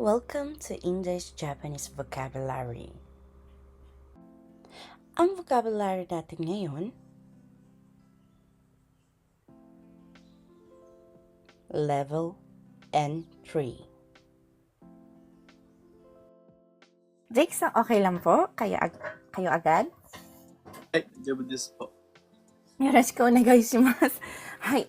Welcome to English-Japanese Vocabulary. Ang vocabulary natin ngayon, level and tree. Jakes, okay lang po? Kayo, ag kayo agad? Ay, jabu desu po. Yoroshiku onegaishimasu. Hi.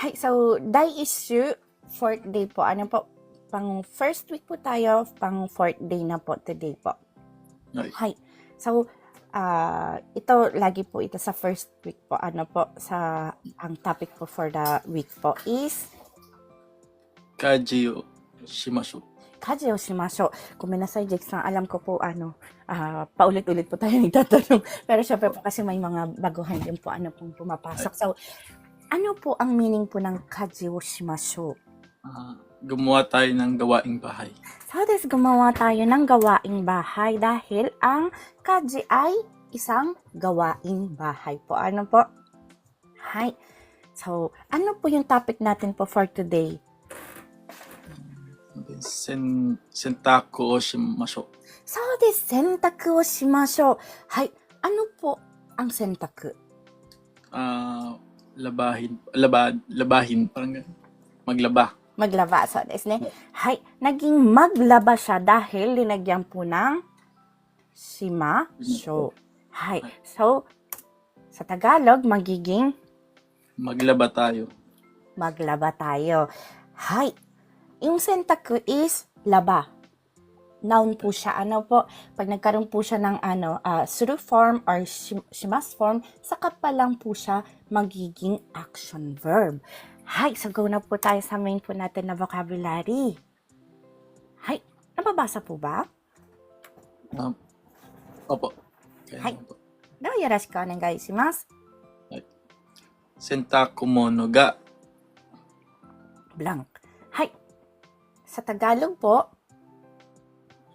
Hi, so, day issue, fourth day po. Ano po, Pang first week po tayo, pang fourth day na po today po. はい。 Hi. So, ah ito, lagi po ito sa first week po. Ano po, sa, ang topic po for the week po is, 家事をしましょう。 kaji o shimasho. Kuminasay, Jake, sa alam ko po, ano, ah, paulit-ulit po tayo nagtatanong. Pero syempre po kasi may mga baguhan din po, ano pong pumapasok. So, ano po ang meaning po ng kaji o shimasho? あー gumawa tayo ng gawaing bahay. So this, gumawa tayo ng gawaing bahay dahil ang kaji ay isang gawaing bahay po. Ano po? Hi. So, ano po yung topic natin po for today? Sen, sentaku o shimasho. So this, sentaku o shimasho. Hi. Ano po ang sentaku? Ah, uh, labahin, labad, labahin, parang ganun. Maglaba maglaba. So, this hay, naging maglaba siya dahil linagyan po ng sima so. Hay. So, sa Tagalog, magiging maglaba tayo. Maglaba tayo. Hay. Yung senta is laba. Noun po siya. Ano po? Pag nagkaroon po siya ng ano, uh, suru form or shimas form, saka pa lang po siya magiging action verb. Hi. So, go na po tayo sa main po natin na vocabulary. Hi. Nababasa po ba? Ah, opo. Kaya Hi. naman po. では、よろしくお願いします。 Sentaku mono ga Blank. Hi. Sa Tagalog po,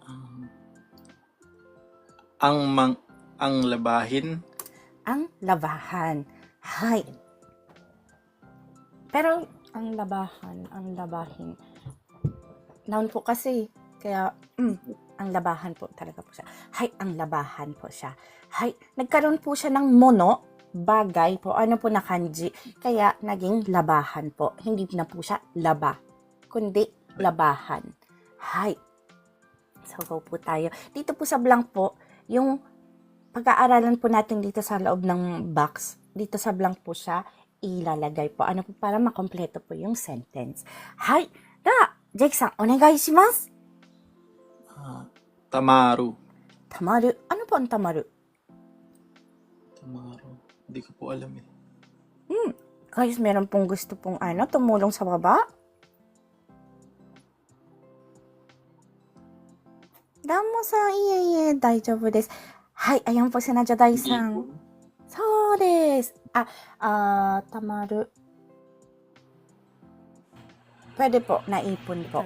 ah, ang mang ang labahin ang labahan. Hi. Pero, ang labahan, ang labahin. Noun po kasi. Kaya, mm, ang labahan po talaga po siya. Hi, ang labahan po siya. Hi, nagkaroon po siya ng mono, bagay po. Ano po na kanji? Kaya, naging labahan po. Hindi na po siya laba, kundi labahan. Hi. So, go po tayo. Dito po sa blank po, yung pag-aaralan po natin dito sa loob ng box, dito sa blank po siya, ilalagay po. Ano po para makompleto po yung sentence. Hi! Da! Jake-san, onegai shimasu! ah, tamaru. Tamaru. Ano po ang tamaru? Tamaru. Hindi ko po alam eh. Guys, meron pong gusto pong ano, tumulong sa baba? Damo sa iye iye, daijoubu desu. Hi, ayan po si Najadai-san. Ipon. そうです。あ、あー、たまる。Pwede po, naipon po.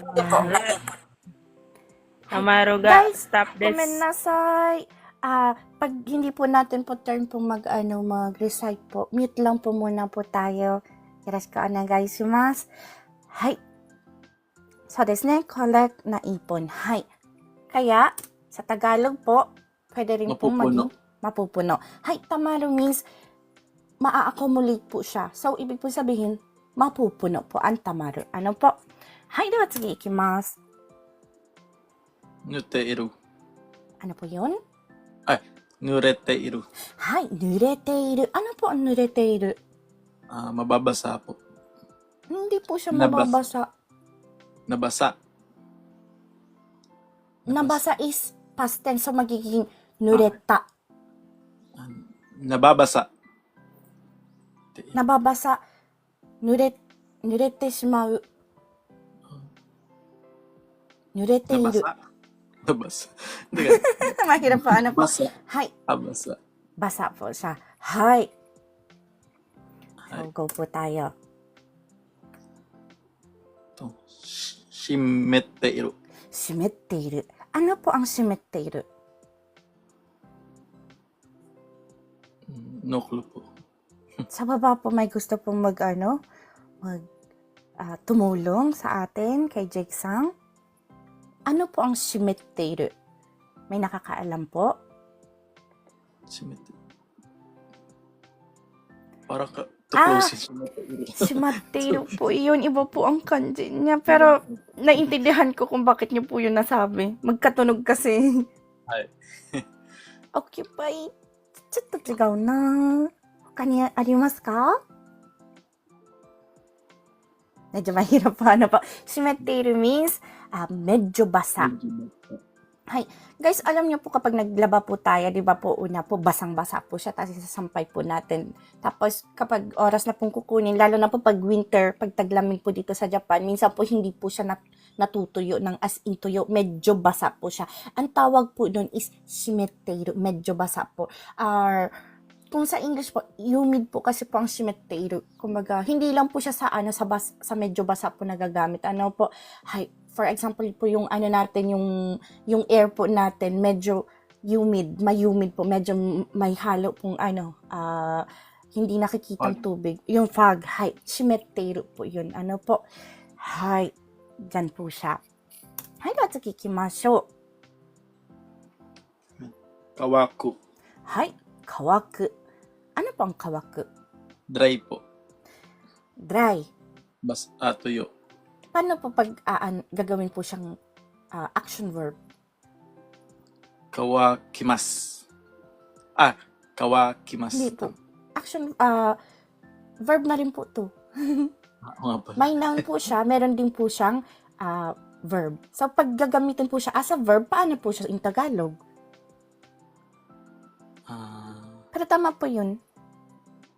Tamaru ga Guys, stop this. Kumenasay. Ah, pag hindi po natin po turn po mag, ano, mag-recite po, mute lang po muna po tayo. Yoroshiku onegaishimasu. Hai. So, desu ne, collect na ipon. Hai. Kaya, sa Tagalog po, pwede rin po Mapupuno. maging mapupuno. Hay, Haitamaro means maa-accumulate po siya. So, ibig po sabihin, mapupuno po ang tamaru. Ano po? Hai, daw, sige, ikimasu. Nurete iru. Ano po yun? Ay, nurete iru. Hai, nurete iru. Ano po ang nurete iru? Ah, mababasa po. Hindi po siya Nabas- mababasa. Nabasa. Nabasa is past tense, so magiging ah. nureta. なばばさ。なばばさ。濡れ、濡れてしまう。濡れている。なばさ。マヒラパー。はい。あばさ。ばさぽさ。はい。ごぼたよ。し、めっている。しめっている。あのぽんしめっている。No clue po. Sa baba po may gusto pong mag, ano, mag, ah, tumulong sa atin kay Jake Sang. Ano po ang shimetteru? May nakakaalam po? Shimete. Parang ka, Ah! Shimeteiru. Shimatteru po yun. Iba po ang kanji niya. Pero, naintindihan ko kung bakit niyo po yun nasabi. Magkatunog kasi. Ay. Occupy. ちょっと違うな。他にありますか？めじょマひろぱーのパ、湿っている means、あ、メジョバサ。Basa. Guys, alam niyo po kapag naglaba po tayo, di ba po una po, basang-basa po siya, tapos isasampay po natin. Tapos kapag oras na pong kukunin, lalo na po pag winter, pag taglamig po dito sa Japan, minsan po hindi po siya nat- natutuyo ng as in tuyo, medyo basa po siya. Ang tawag po doon is shimetteru, medyo basa po. Or, kung sa English po, humid po kasi po ang shimetteru. Kumbaga, hindi lang po siya sa ano sa bas, sa medyo basa po nagagamit. Ano po, hi, for example po yung ano natin yung yung air po natin medyo humid, may humid po, medyo may halo pong ano, ah, hindi nakikitang Fog. tubig. Yung fog, hi, shimetteru po yun. Ano po, hi, dyan po siya. Hi, let's kikimashou. Kawaku. Hi, kawaku. Ano po ang kawaku? Dry po. Dry. Bas, ah, tuyo. Paano po pag aan, gagawin po siyang ah, action verb? Kawakimas. Ah, kawakimas. Hindi po. Action, ah, verb na rin po to. Ah, oo nga pala. May noun po siya, meron din po siyang ah, verb. So, pag gagamitin po siya as a verb, paano po siya in Tagalog? Ah, Pero tama po yun.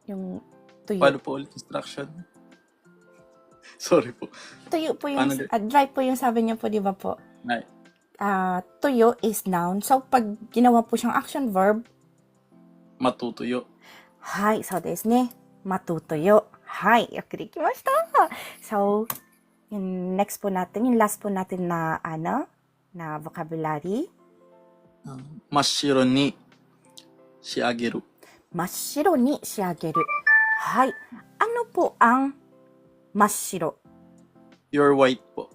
Yung tuyo. paano po ulit instruction? Sorry po. Tuyo po yung, Paano di- ah, dry po yung sabi niyo po, di ba po? Ay, Ah, tuyo is noun. So, pag ginawa po siyang action verb, matutuyo. はい、そうですね。matutuyo. はい、よくできました。So, yung next po natin, yung last po natin na, ano, na vocabulary, Ah, Mashiro ni shiageru. 真っ白に仕上げる。はい。ano po ang 真っ白 You're white po.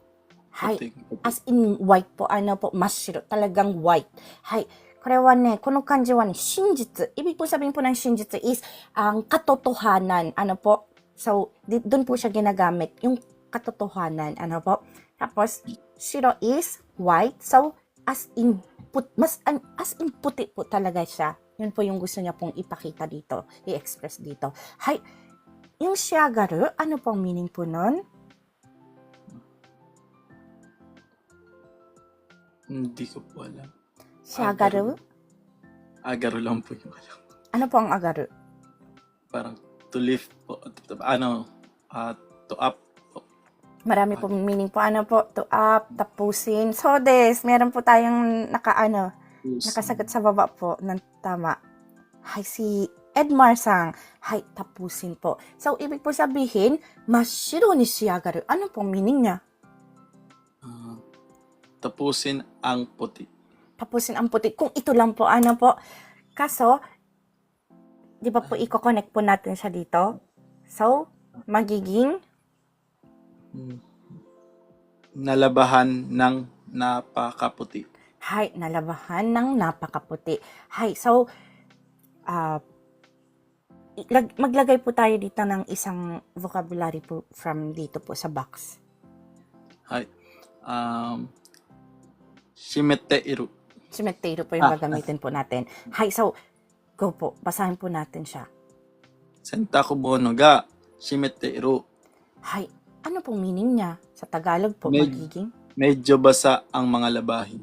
はい。 Puting- puting. as in white po, ano po, 真っ白。talagang white. はい。これはね、この漢字はね、真実。Ibig po sabihin po ng 真実 is ang katotohanan. Ano po? So, di, dun po siya ginagamit. Yung katotohanan. Ano po? Tapos, shiro is white. So, as in, put, mas, an- as in puti po talaga siya. Yun po yung gusto niya pong ipakita dito. I-express dito. Hay. yung shiagaru, ano pong meaning po nun? Hindi ko po alam. Shiagaru? Agaro lang po yung alam. Ano po ang agaru? Parang to lift po. Ano, ah, to up po. Marami pong meaning po. Ano po? To up, tapusin. So, des, meron po tayong naka, ano, nakasagot sa baba po ng tama. Hay, si Edmar Sang. Hay, tapusin po. So, ibig po sabihin, mashiro ni shiagaru. Ano pong meaning niya? Ah, tapusin ang puti. Tapusin ang puti. Kung ito lang po, ano po. Kaso, di ba po, i-connect po natin siya dito. So, magiging Hmm. Nalabahan ng napakaputi. Hay, nalabahan ng napakaputi. Hay, so, ah, ilag- maglagay po tayo dito ng isang vocabulary po from dito po sa box. Um, shimeteiru. Simetero po yung Ah, gagamitin po natin. Hay, so, go po. Basahin po natin siya. Sentaku mono ga shimeteiru. Hay, ano pong meaning niya? Sa Tagalog po, Med- magiging Medyo basa ang mga labahin.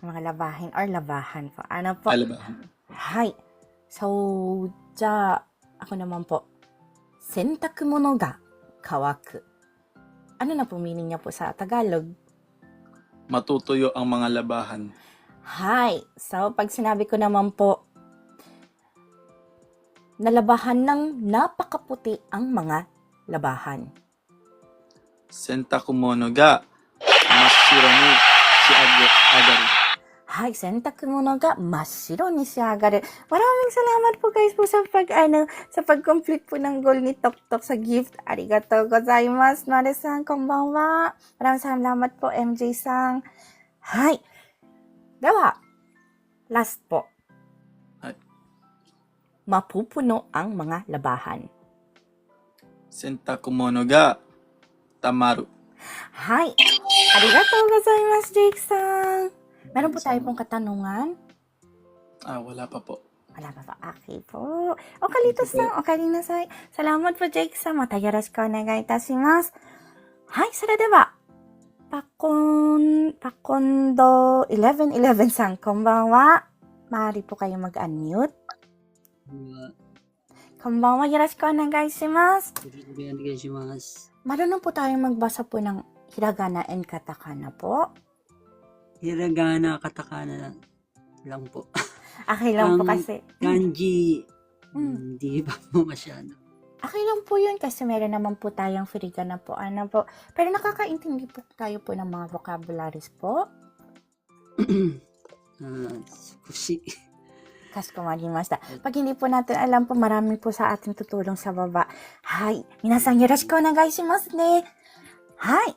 mga labahin or labahan po. Ano po? Ah, labahin. Hay. So, じゃあ、ako naman po. 洗濯物が乾く。Ano na po meaning niya po sa Tagalog? Matutuyo ang mga labahan. Hi. So, pag sinabi ko naman po, nalabahan ng napakaputi ang mga labahan. Sentaku mono ga mashiro ni shiagaru. Hi, sentaku mono ga mashiro ni shiagaru. Maraming salamat po guys po sa pag ano, sa pag-complete po ng goal ni Tok Tok sa gift. Arigatou gozaimasu. Nare-san, konbanwa. Maraming salamat po MJ Sang. はい。では、last po. Hi. Mapupuno ang mga labahan. 洗濯物がたまる。はい。ありがとうございます, Jake さん. Meron po tayo pong katanungan? Ah, wala pa po. Wala pa pa. Okay po. O kalitas na. O kalina sa. Salamat po, Jake, sa mata. Yoroshiku onegai itashimasu. Hi, sara deba. Pakon, pakondo 1111 san, konbanwa. Maaari po kayo mag-unmute. Konbanwa, yoroshiku onegai shimasu. Yoroshiku onegai shimasu. Marunong po tayong magbasa po ng hiragana and katakana po. Hiragana, katakana lang po. Okay lang po Ang kasi. Kanji, Mm. hindi ba po masyado? Okay lang po yun kasi meron naman po tayong hiragana po. Ano po. Pero nakakaintindi po tayo po ng mga vocabularies po. Ah, sushi. Kasukumarimashita. Pag hindi po natin alam po, marami po sa ating tutulong sa baba. Hai, minasan yoroshiku onegaishimasu ne. Hai.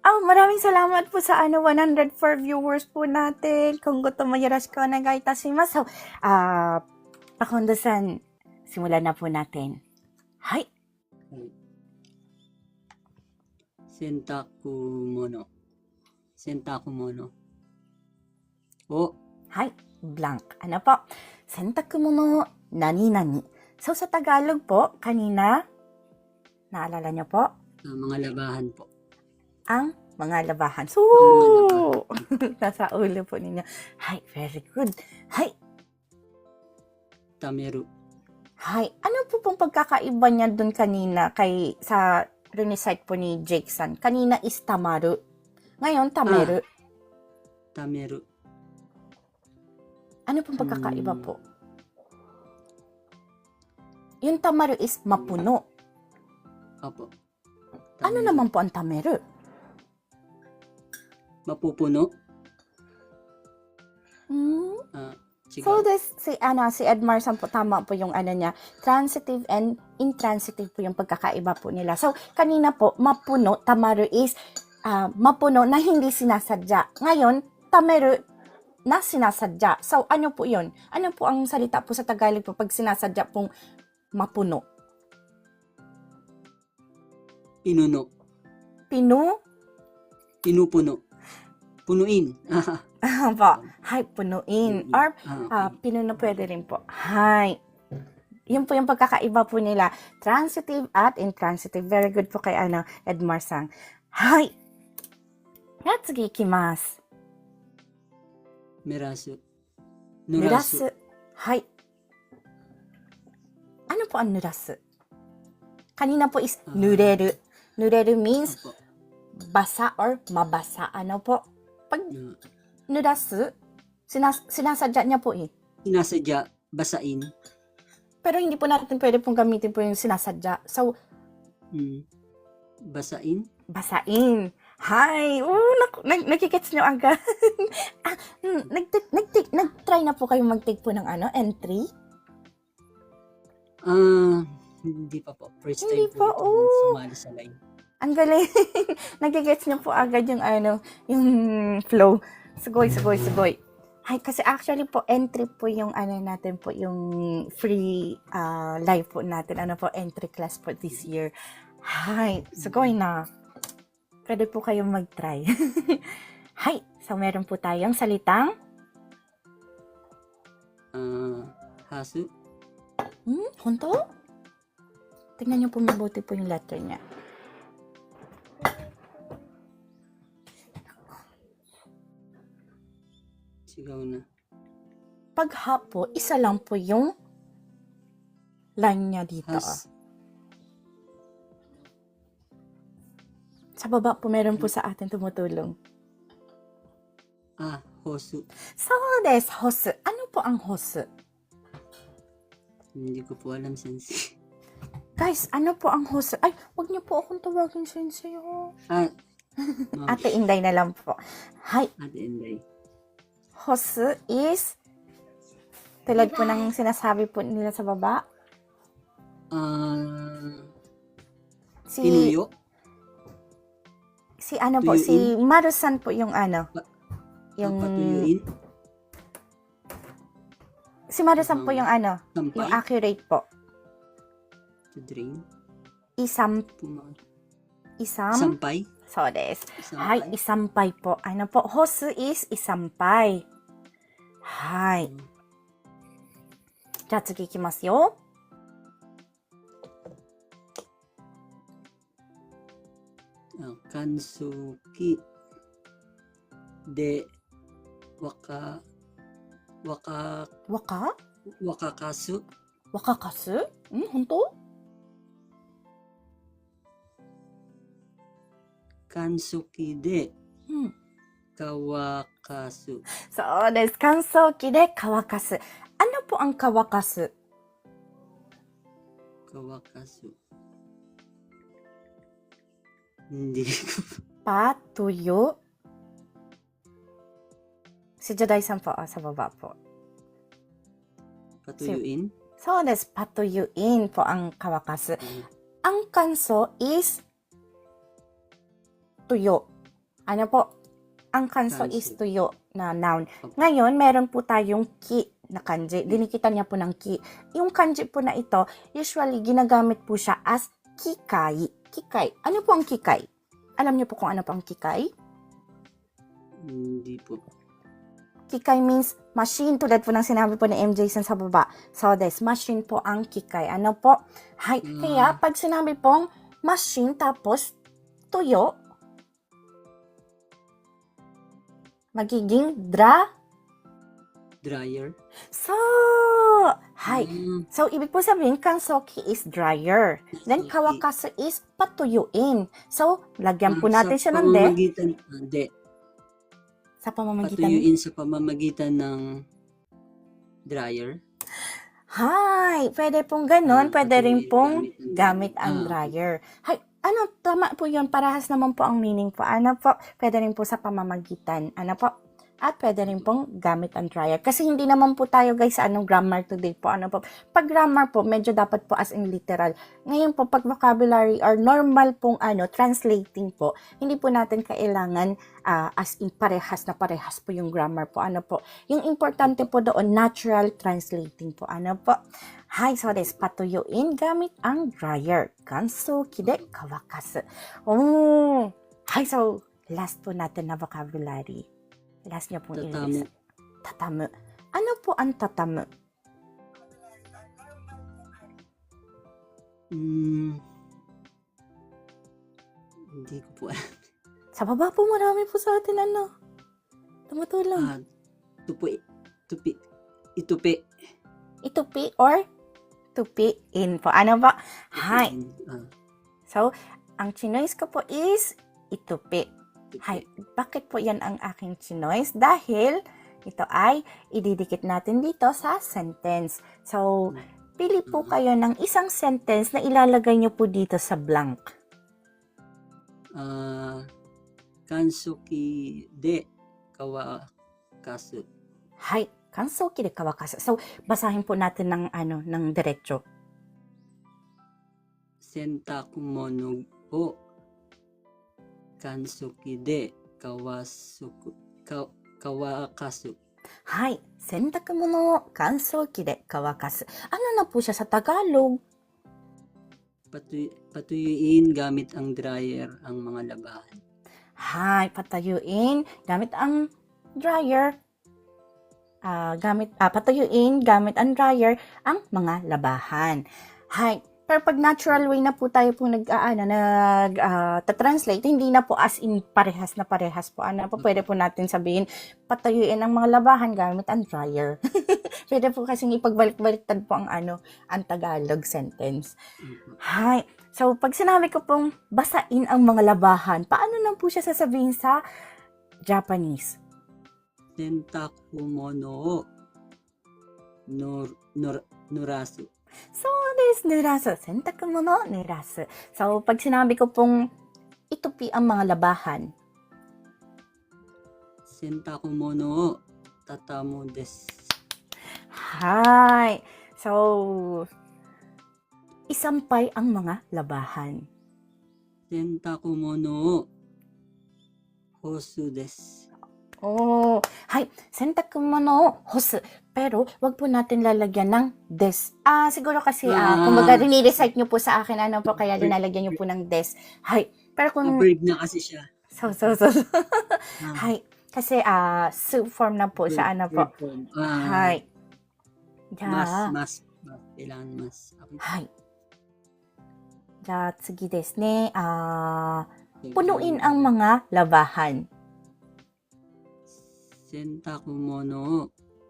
Oh, maraming salamat po sa ano 104 viewers po natin. Kung gusto mo yarash ko na gaita si Maso. Ah, uh, simulan na po natin. Hi. Sentaku mono. Sentaku mono. O. Hi, blank. Ano po? Sentaku mono nani nani. So sa Tagalog po, kanina, naalala niyo po? Uh, mga labahan po ang mga labahan. So, nasa ulo po ninyo. Hi, very good. Hi, Tameru. hi. Ano po pong pagkakaiba niya dun kanina kay sa recite po ni Jake San? Kanina is tamaru. Ngayon, tameru. Tameru. Ano pong pagkakaiba Hmm. po? Yung tamaru is mapuno. Opo. Ano Tameru. naman po ang tameru? Mapupuno. Hmm? Ah, So this si ano si Edmar San po tama po yung ano niya transitive and intransitive po yung pagkakaiba po nila. So kanina po mapuno tamaru is ah, mapuno na hindi sinasadya. Ngayon tameru na sinasadya. So ano po 'yun? Ano po ang salita po sa Tagalog po pag sinasadya pong mapuno? Pinuno. Pinu? Pinupuno. Punuin. Po. Hi, punuin. Or ah, pinuno pwede rin po. Hi. Yun po yung pagkakaiba po nila. Transitive at intransitive. Very good po kay ano, Edmar Sang. Hi. Natsugi ikimasu. Merasu. Nurasu. Hi. Ano po ang nurasu? Kanina po is Ah. nureru. Nureru means basa or mabasa. Ano po? Pag nurasu, sinas sinasadya niya po eh. Sinasadya, basain. Pero hindi po natin pwede pong gamitin po yung sinasadya. So, Hmm. Basain. basain. Hi! Oo, naku, nag, nagkikits nyo agad. ah, hmm, nag, nag, nag-try na po kayo mag-take po ng ano, entry? Ah, hindi pa po. First time Hindi po ito oh. sumali sa live. Ang galing. nagkikits nyo po agad yung ano, yung flow. Sugoy, sugoy, sugoy. Hi, kasi actually po, entry po yung ano natin po, yung free ah, live po natin. Ano po, entry class po this year. Hi, sugoy na. Pwede po kayong mag-try. Hi, so meron po tayong salitang Ah, hasu. Hmm? Honto? Tingnan niyo po mabuti po yung letter niya. Sigaw na. Pag ha po, isa lang po yung line niya dito. ah. Has. Sa baba po, meron po sa atin tumutulong. Ah, hosu. So, des, hosu. Ano po ang hosu? Hindi ko po alam, sensei. Guys, ano po ang hosu? Ay, wag niyo po akong tawagin sensei. oh. Ah. Ate Inday na lang po. Hi, Ate Enday. Hosu is tulad po ng sinasabi po nila sa baba. Ah, Si, pinuyo. si ano po, si Tuyuin? Marusan po yung ano. Yung, Patuyuin. si Marusan po yung ano, yung accurate po. To drain. Isam, Puma- isam, Sampay. そうです。はい。いさんぱいぽ、あイナポ。ホースイスイサン。はい。じゃあ次いきますよ。乾燥機でか。わか？わかかす？わかかす？ん？本当？kansuki de うん。 kawakasu そうです。乾燥機で乾かす。ano po ang 乾かす kawakasu hindi ko Patuyo. Si Joday-san po, ah, sa baba po. patuyuin そうです。patuyuin po ang 乾かす。Ang kanso is tuyo. Ano po? Ang kanso Kanso. is tuyo na noun. Ngayon, meron po tayong ki na kanji. Dinikitan niya po ng ki. Yung kanji po na ito, usually ginagamit po siya as kikai. Kikai. Ano po ang kikai? Alam niyo po kung ano po ang kikai? hindi po Kikai means machine tulad po ng sinabi po ni MJ San sa baba. So this, machine po ang kikai. Ano po? Hay, Mm. kaya pag sinabi pong machine tapos tuyo, magiging dra. dryer So, hay. Mm, So, ibig po sabihin, kansoki is dryer. Then, kawakasu is patuyuin. So, lagyan po ah, natin sa siya ng de ah, de sa pamamagitan. patuyuin sa pamamagitan ng dryer Hay, pwede pong ganon. Ah, Pwede rin pong gamit ang- Ah, dryer. Hay, ano, tama po yun. Parahas naman po ang meaning po. Ano po, pwede rin po sa pamamagitan. Ano po? At pwede rin pong gamit ang dryer. Kasi hindi naman po tayo guys sa anong grammar today po. Ano po? Pag grammar po, medyo dapat po as in literal. Ngayon po, pag vocabulary or normal pong ano, translating po, hindi po natin kailangan ah, as in parehas na parehas po yung grammar po. Ano po? Yung importante po doon, natural translating po. Ano po? Hi, so des, patuyuin gamit ang dryer. Kansoki de kawakasu. Oh! Hi, so last po natin na vocabulary. Last niyo pong Tatamu. English. Tatamu. Ano po ang tatamu? mm, hindi ko po alam Sa baba po marami po sa atin ano. Tumutulong. ah, tupi tupi itupi Itupi or tupiin po. Ano ba? Hi. ah, So, ang chinoise ko po is itupi. Hi, bakit po yan ang aking chinoise? Dahil ito ay ididikit natin dito sa sentence. So, pili po kayo ng isang sentence na ilalagay nyo po dito sa blank. ah kansuki de kawakasu Hi, kansoki de kawakasu. So, basahin po natin ng ano, ng diretso. sentaku mono o kansuki kawakasu Hi, sentaku mono o kansoki de kawakasu. Ano na po siya sa Tagalog? Patuy, patuyuin gamit ang dryer ang mga labahan. Hi, patayuin gamit ang dryer. Ah, gamit patayuin gamit ang dryer ang mga labahan. Hi, pero pag natural way na po tayo po nag aano nag ah, translate hindi na po as in parehas na parehas po. Ano po pwede po natin sabihin patayuin ang mga labahan gamit ang dryer. pwede po kasing ipagbalik-baliktad po ang ano ang Tagalog sentence. Hi. So, pag sinabi ko pong basain ang mga labahan, paano na po siya sasabihin sa Japanese? Sentaku mono nor, nor, nurasu. So, this nirasu. Sentaku mono nirasu. So, pag sinabi ko pong itupi ang mga labahan, Sentaku mono o tatamu desu. hi. So, isampay ang mga labahan. Sentaku mono o hosu desu. Oh, hay, sentaku mono o hosu. Pero, wag po natin lalagyan ng des. Ah, siguro kasi, ah, Ah. kumbaga, rini-recite nyo po sa akin, ano po, kaya linalagyan nyo po ng des. Hay, pero kung, Na-verb na kasi siya. so, so, so, so. Ah, hay, kasi, ah, soup form na po siya, ano po. verb form. Ah, Hay. mas, Ja, mas, mas. Kailangan mas. Okay. はい。じゃあ次ですね。あー punuin ang mga labahan. Sentaku mono o